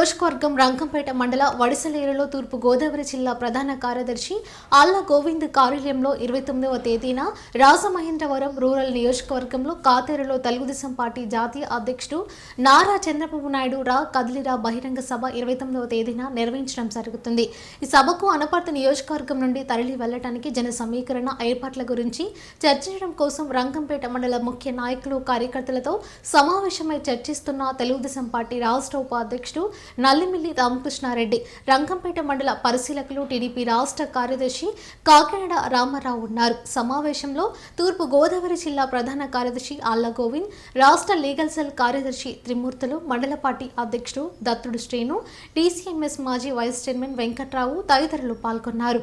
నియోజకవర్గం రంగంపేట మండల వడిసలేరులో తూర్పు గోదావరి జిల్లా ప్రధాన కార్యదర్శి ఆళ్ళ గోవింద్ కార్యాలయంలో ఇరవై తొమ్మిదవ తేదీన రాజమహేంద్రవరం రూరల్ నియోజకవర్గంలో కాతేరులో తెలుగుదేశం పార్టీ జాతీయ అధ్యక్షుడు నారా చంద్రబాబు నాయుడు రా కదిలిరా బహిరంగ సభ ఇరవై తొమ్మిదవ తేదీన నిర్వహించడం జరుగుతుంది. ఈ సభకు అనపర్తి నియోజకవర్గం నుండి తరలి వెళ్ళడానికి జన సమీకరణ ఏర్పాట్ల గురించి చర్చించడం కోసం రంగంపేట మండల ముఖ్య నాయకులు కార్యకర్తలతో సమావేశమై చర్చిస్తున్న తెలుగుదేశం పార్టీ రాష్ట్ర ఉపాధ్యక్షుడు నల్లిమిల్లి రామకృష్ణారెడ్డి రంగంపేట మండల పరిశీలకులు టీడీపీ రాష్ట్ర కార్యదర్శి కాకినాడ రామారావు ఉన్నారు. సమావేశంలో తూర్పు గోదావరి జిల్లా ప్రధాన కార్యదర్శి ఆళ్ళ గోవింద్ రాష్ట్ర లీగల్ సెల్ కార్యదర్శి త్రిమూర్తులు మండల పార్టీ అధ్యక్షుడు దత్తుడు శ్రీను టీసీఎంఎస్ మాజీ వైస్ చైర్మన్ వెంకట్రావు తదితరులు పాల్గొన్నారు.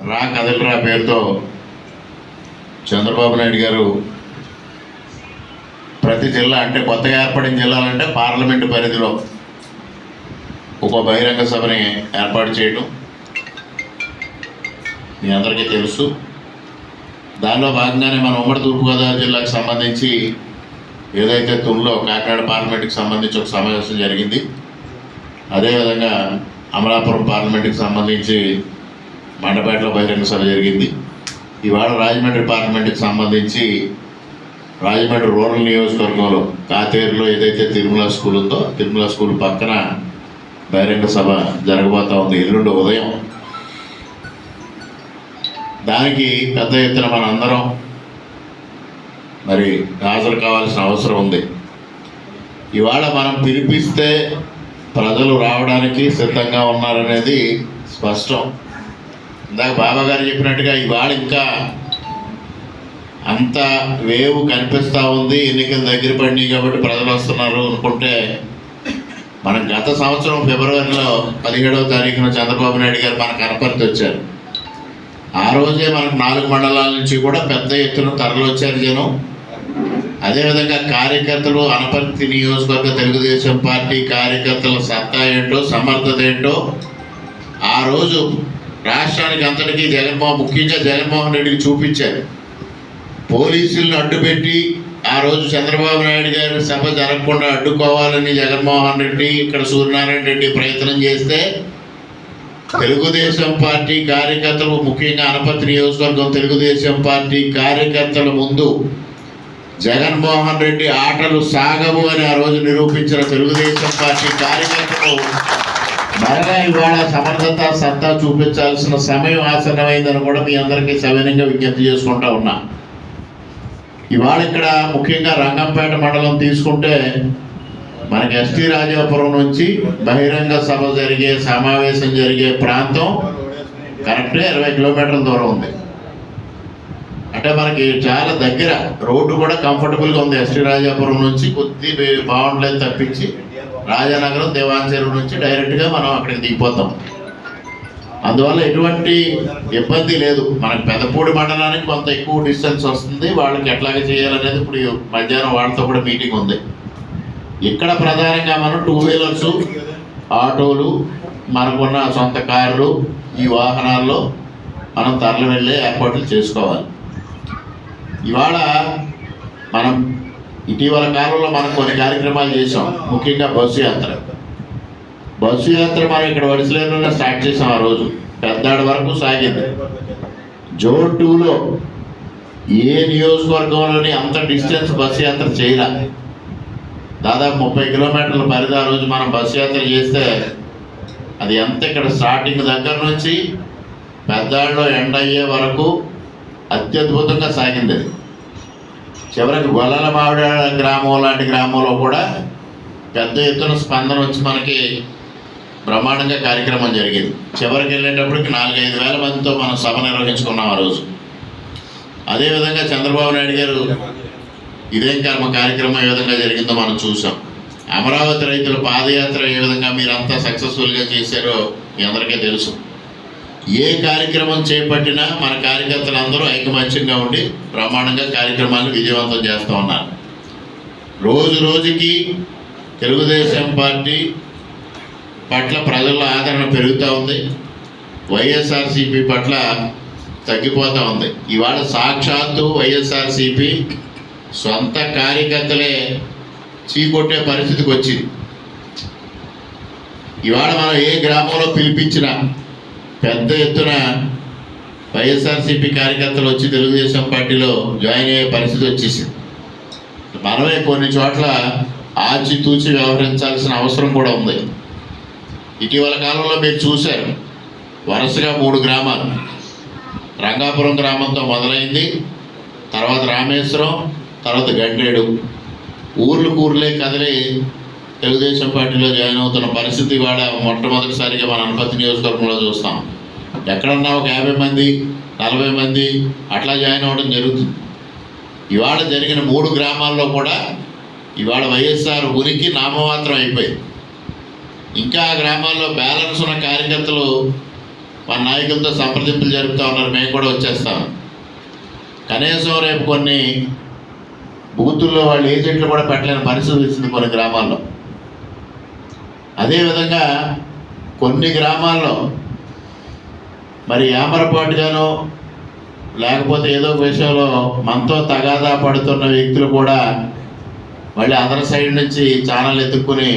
రా కదలరా పేరుతో చంద్రబాబు నాయుడు గారు ప్రతి జిల్లా అంటే కొత్తగా ఏర్పడిన జిల్లాలంటే పార్లమెంటు పరిధిలో ఒక బహిరంగ సభని ఏర్పాటు చేయటం మీ అందరికీ తెలుసు. దానిలో భాగంగానే మన ఉమ్మడి తూర్పుగోదావరి జిల్లాకు సంబంధించి ఏదైతే తుమ్లో కాకినాడ పార్లమెంట్కి సంబంధించి ఒక సమావేశం జరిగింది. అదేవిధంగా అమలాపురం పార్లమెంట్కి సంబంధించి మండపేటలో బహిరంగ సభ జరిగింది. ఇవాళ రాజమండ్రి పార్లమెంట్కి సంబంధించి రాజమండ్రి రూరల్ నియోజకవర్గంలో కాతేరులో ఏదైతే తిరుమల స్కూల్ ఉందో తిరుమల స్కూల్ పక్కన బహిరంగ సభ జరగబోతా ఉంది. ఎల్లుండి ఉదయం. దానికి పెద్ద ఎత్తున మనందరం మరి హాజరు కావాల్సిన అవసరం ఉంది. ఇవాళ మనం పిలిపిస్తే ప్రజలు రావడానికి సిద్ధంగా ఉన్నారనేది స్పష్టం. ఇందాక బాబా గారు చెప్పినట్టుగా ఇవాళ ఇంకా అంత వేవ్ కనిపిస్తూ ఉంది. ఎన్నికలు దగ్గర పడినాయి కాబట్టి ప్రజలు వస్తున్నారు అనుకుంటే మనం గత సంవత్సరం ఫిబ్రవరిలో పదిహేడవ తారీఖున చంద్రబాబు నాయుడు గారు మనకు అనపర్తి వచ్చారు. ఆ రోజే మనకు నాలుగు మండలాల నుంచి కూడా పెద్ద ఎత్తున తరలొచ్చారు జనం. అదేవిధంగా కార్యకర్తలు అనపర్తి నియోజకవర్గ తెలుగుదేశం పార్టీ కార్యకర్తల సత్తా ఏంటో సమర్థత ఏంటో ఆ రోజు రాష్ట్రానికి అంతటికీ జగన్మోహన్ ముఖ్యంగా జగన్మోహన్ రెడ్డికి చూపించారు. పోలీసులను అడ్డుపెట్టి ఆ రోజు చంద్రబాబు నాయుడు గారి సభ జరగకుండా అడ్డుకోవాలని జగన్మోహన్ రెడ్డి ఇక్కడ సూర్యనారాయణ రెడ్డి ప్రయత్నం చేస్తే తెలుగుదేశం పార్టీ కార్యకర్తలు ముఖ్యంగా అనపతి నియోజకవర్గం తెలుగుదేశం పార్టీ కార్యకర్తల ముందు జగన్మోహన్ రెడ్డి ఆటలు సాగవు అని ఆ రోజు నిరూపించిన తెలుగుదేశం పార్టీ కార్యకర్తలు మరలా ఇవాళ సమర్థత సత్తా చూపించాల్సిన సమయం ఆసన్నమైందని కూడా మీ అందరికీ సవినంగా విజ్ఞప్తి చేసుకుంటా ఉన్నా. ఇవాళ ఇక్కడ ముఖ్యంగా రంగంపేట మండలం తీసుకుంటే మనకి ఎస్టీ రాజాపురం నుంచి బహిరంగ సభ జరిగే సమావేశం జరిగే ప్రాంతం కరెక్ట్గా ఇరవై కిలోమీటర్ల దూరం ఉంది. అంటే మనకి చాలా దగ్గర రోడ్డు కూడా కంఫర్టబుల్గా ఉంది ఎస్టీ రాజాపురం నుంచి కొద్ది బాగుండలేదు తప్పించి. రాజానగరం దేవాన్ చెరువు నుంచి డైరెక్ట్గా మనం అక్కడికి దిగిపోతాం. అందువల్ల ఎటువంటి ఇబ్బంది లేదు. మనకు పెదపూడి మండలానికి కొంత ఎక్కువ డిస్టెన్స్ వస్తుంది. వాళ్ళకి ఎట్లాగ చేయాలనేది ఇప్పుడు మధ్యాహ్నం వాళ్ళతో కూడా మీటింగ్ ఉంది. ఇక్కడ ప్రధానంగా మనం టూ వీలర్స్ ఆటోలు మనకున్న సొంత కార్లు ఈ వాహనాల్లో మనం తరలి వెళ్ళే ఏర్పాట్లు చేసుకోవాలి. ఇవాళ మనం ఇటీవల కాలంలో మనం కొన్ని కార్యక్రమాలు చేసాం ముఖ్యంగా బస్సు యాత్ర. బస్సు యాత్ర మనం ఇక్కడ వడిసలేరులోనే స్టార్ట్ చేసాం ఆ రోజు. పెద్దాడ వరకు సాగింది. జోన్ టూలో ఏ నియోజకవర్గంలోని అంత డిస్టెన్స్ బస్సు యాత్ర చేయలే. దాదాపు ముప్పై కిలోమీటర్ల పరిధి ఆ రోజు మనం బస్సు యాత్ర చేస్తే అది ఎంత ఇక్కడ స్టార్టింగ్ దగ్గర నుంచి పెద్దాళ్ళలో ఎండ్ అయ్యే వరకు అత్యద్భుతంగా సాగింది అది. చివరికి గొల్లల మావిడ గ్రామం లాంటి గ్రామంలో కూడా పెద్ద ఎత్తున స్పందన వచ్చి మనకి బ్రహ్మాండంగా కార్యక్రమం జరిగింది. చివరికి వెళ్ళేటప్పటికి నాలుగైదు వేల మందితో మనం సభ నిర్వహించుకున్నాం ఆ రోజు. అదేవిధంగా చంద్రబాబు నాయుడు గారు ఇదేం కర్మ కార్యక్రమం ఏ విధంగా జరిగిందో మనం చూసాం. అమరావతి రైతుల పాదయాత్ర ఏ విధంగా మీరంతా సక్సెస్ఫుల్గా చేశారో మీ అందరికీ తెలుసు. ఏ కార్యక్రమం చేపట్టినా మన కార్యకర్తలు అందరూ ఐకమత్యంగా ఉండి బ్రహ్మాండంగా కార్యక్రమాన్ని విజయవంతం చేస్తూ ఉన్నారు. రోజు రోజుకి తెలుగుదేశం పార్టీ పట్ల ప్రజల్లో ఆదరణ పెరుగుతూ ఉంది. వైఎస్ఆర్సీపీ పట్ల తగ్గిపోతూ ఉంది. ఇవాళ సాక్షాత్తు వైఎస్ఆర్సీపీ సొంత కార్యకర్తలే చీకొట్టే పరిస్థితికి వచ్చింది. ఇవాళ మనం ఏ గ్రామంలో పిలిపించినా పెద్ద ఎత్తున వైఎస్ఆర్సీపీ కార్యకర్తలు వచ్చి తెలుగుదేశం పార్టీలో జాయిన్ అయ్యే పరిస్థితి వచ్చేసింది. మనమే కొన్ని చోట్ల ఆచితూచి వ్యవహరించాల్సిన అవసరం కూడా ఉంది. ఇటీవల కాలంలో మీరు చూశారు. వరుసగా మూడు గ్రామాలు. రంగాపురం గ్రామంతో మొదలైంది. తర్వాత రామేశ్వరం తర్వాత గండేడు ఊర్లు ఊర్లే కదిలే తెలుగుదేశం పార్టీలో జాయిన్ అవుతున్న పరిస్థితి కూడా మొట్టమొదటిసారిగా మన అనుపతి నియోజకవర్గంలో చూస్తాం. ఎక్కడన్నా ఒక యాభై మంది నలభై మంది అట్లా జాయిన్ అవ్వడం జరుగుతుంది. ఇవాళ జరిగిన మూడు గ్రామాల్లో కూడా ఇవాళ వైఎస్ఆర్ ఉనికి నామమాత్రం అయిపోయింది. ఇంకా గ్రామాల్లో బ్యాలెన్స్ ఉన్న కార్యకర్తలు మన నాయకులతో సంప్రదింపులు జరుపుతూ ఉన్నారు. మేము కూడా వచ్చేస్తాం. కనీసం రేపు కొన్ని బూతుల్లో వాళ్ళు ఏజెంట్లు కూడా పెట్టలేని పరిస్థితి వచ్చింది కొన్ని గ్రామాల్లో. అదేవిధంగా కొన్ని గ్రామాల్లో మరి యామరపాటుగానో లేకపోతే ఏదో ఒక విషయంలో మనతో తగాదా పడుతున్న వ్యక్తులు కూడా మళ్ళీ అదర్ సైడ్ నుంచి ఛానల్ ఎత్తుక్కుని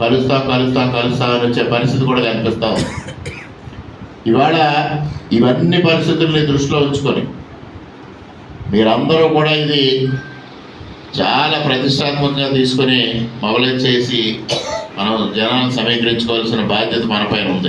కలుస్తాం కలుస్తాం కలుస్తాం అని వచ్చే పరిస్థితి కూడా కనిపిస్తాం ఇవాళ ఇవన్నీ పరిస్థితుల్ని దృష్టిలో ఉంచుకొని మీరందరూ కూడా ఇది చాలా ప్రతిష్టాత్మకంగా తీసుకొని మొబలైజ్ చేసి మనం జనాలను సమీకరించుకోవాల్సిన బాధ్యత మనపైన ఉంది.